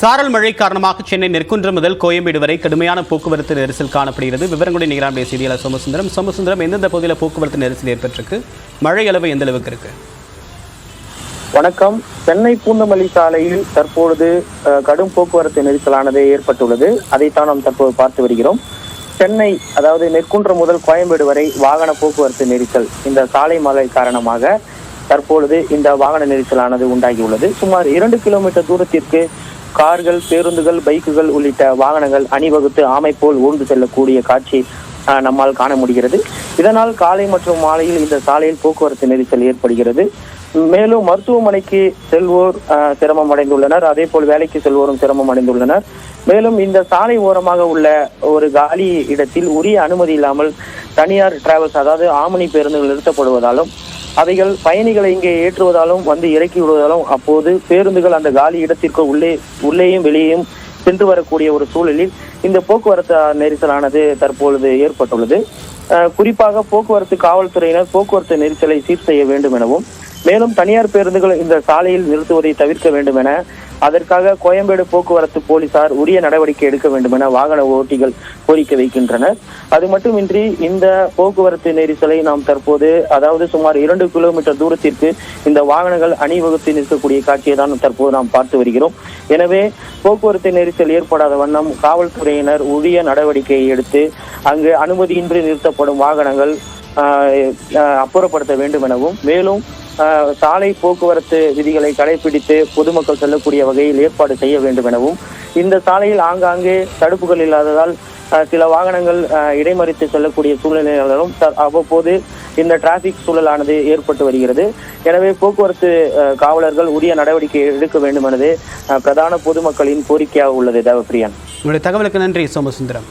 சாரல் மழை காரணமாக சென்னை நெற்குன்றம் முதல் கோயம்பேடு வரை கடுமையான போக்குவரத்து நெரிசல் காணப்படுகிறது. விவரங்களுடைய நிகராமுடைய செய்தியாளர் சோமசுந்தரம். சோமசுந்தரம் எந்தெந்த பகுதியில் போக்குவரத்து நெரிசல் ஏற்பட்டிருக்கு? மழை அளவு எந்த அளவுக்கு இருக்கு? வணக்கம். சென்னை பூந்தமல்லி சாலையில் தற்பொழுது கடும் போக்குவரத்து நெரிசலானது ஏற்பட்டுள்ளது. அதைத்தான் நாம் தற்போது பார்த்து வருகிறோம். சென்னை அதாவது நெற்குன்றம் முதல் கோயம்பேடு வரை வாகன போக்குவரத்து நெரிசல் இந்த சாலை மழை காரணமாக தற்பொழுது இந்த வாகன நெரிசலானது உண்டாகியுள்ளது. சுமார் இரண்டு கிலோமீட்டர் தூரத்திற்கு கார்கள் பேருந்துகள் பைக்குகள் உள்ளிட்ட வாகனங்கள் அணிவகுத்து ஆமை போல் ஊர்ந்து செல்லக்கூடிய காட்சி நம்மால் காண முடிகிறது. இதனால் காலை மற்றும் மாலையில் இந்த சாலையில் போக்குவரத்து நெரிசல் ஏற்படுகிறது. மேலும் மருத்துவமனைக்கு செல்வோர் சிரமம் அடைந்துள்ளனர். அதே போல் வேலைக்கு செல்வோரும் சிரமம் அடைந்துள்ளனர். மேலும் இந்த சாலை ஓரமாக உள்ள ஒரு காலி இடத்தில் உரிய அனுமதி இல்லாமல் தனியார் டிராவல்ஸ் அதாவது ஆமணி பேருந்துகள் நிறுத்தப்படுவதாலும் அவைகள் பயணிகளை இங்கே ஏற்றுவதாலும் வந்து இறக்கி விடுவதாலும் அப்போது பேருந்துகள் அந்த காலி இடத்திற்கு உள்ளே உள்ளேயும் வெளியேயும் சென்று வரக்கூடிய ஒரு சூழலில் இந்த போக்குவரத்து நெரிசலானது தற்பொழுது ஏற்பட்டுள்ளது. குறிப்பாக போக்குவரத்து காவல்துறையினர் போக்குவரத்து நெரிசலை சீர் செய்ய வேண்டும் எனவும் மேலும் தனியார் பேருந்துகள் இந்த சாலையில் நிறுத்துவதை தவிர்க்க வேண்டும் என அதற்காக கோயம்பேடு போக்குவரத்து போலீசார் உரிய நடவடிக்கை எடுக்க வேண்டும் என வாகன ஓட்டிகள் கோரிக்கை வைக்கின்றனர். அது மட்டுமின்றி இந்த போக்குவரத்து நெரிசலை நாம் தற்போது அதாவது சுமார் இரண்டு கிலோமீட்டர் தூரத்திற்கு இந்த வாகனங்கள் அணிவகுத்து நிற்கக்கூடிய காட்சியை தான் தற்போது நாம் பார்த்து வருகிறோம். எனவே போக்குவரத்து நெரிசல் ஏற்படாத வண்ணம் காவல்துறையினர் உரிய நடவடிக்கையை எடுத்து அங்கு அனுமதியின்றி நிறுத்தப்படும் வாகனங்கள் அப்புறப்படுத்த வேண்டும் எனவும் மேலும் சாலை போக்குவரத்து விதிகளை கடைபிடித்து பொதுமக்கள் செல்லக்கூடிய வகையில் ஏற்பாடு செய்ய வேண்டும் எனவும் இந்த சாலையில் ஆங்காங்கே தடுப்புகள் இல்லாததால் சில வாகனங்கள் இடைமறித்து செல்லக்கூடிய சூழ்நிலைகளும் அவ்வப்போது இந்த டிராபிக் சூழலானது ஏற்பட்டு வருகிறது. எனவே போக்குவரத்து காவலர்கள் உரிய நடவடிக்கை எடுக்க வேண்டும் என்பது பிரதான பொதுமக்களின் கோரிக்கையாக உள்ளது. தேவப்பிரியன். உங்களுடைய தகவலுக்கு நன்றி சோமசுந்தரம்.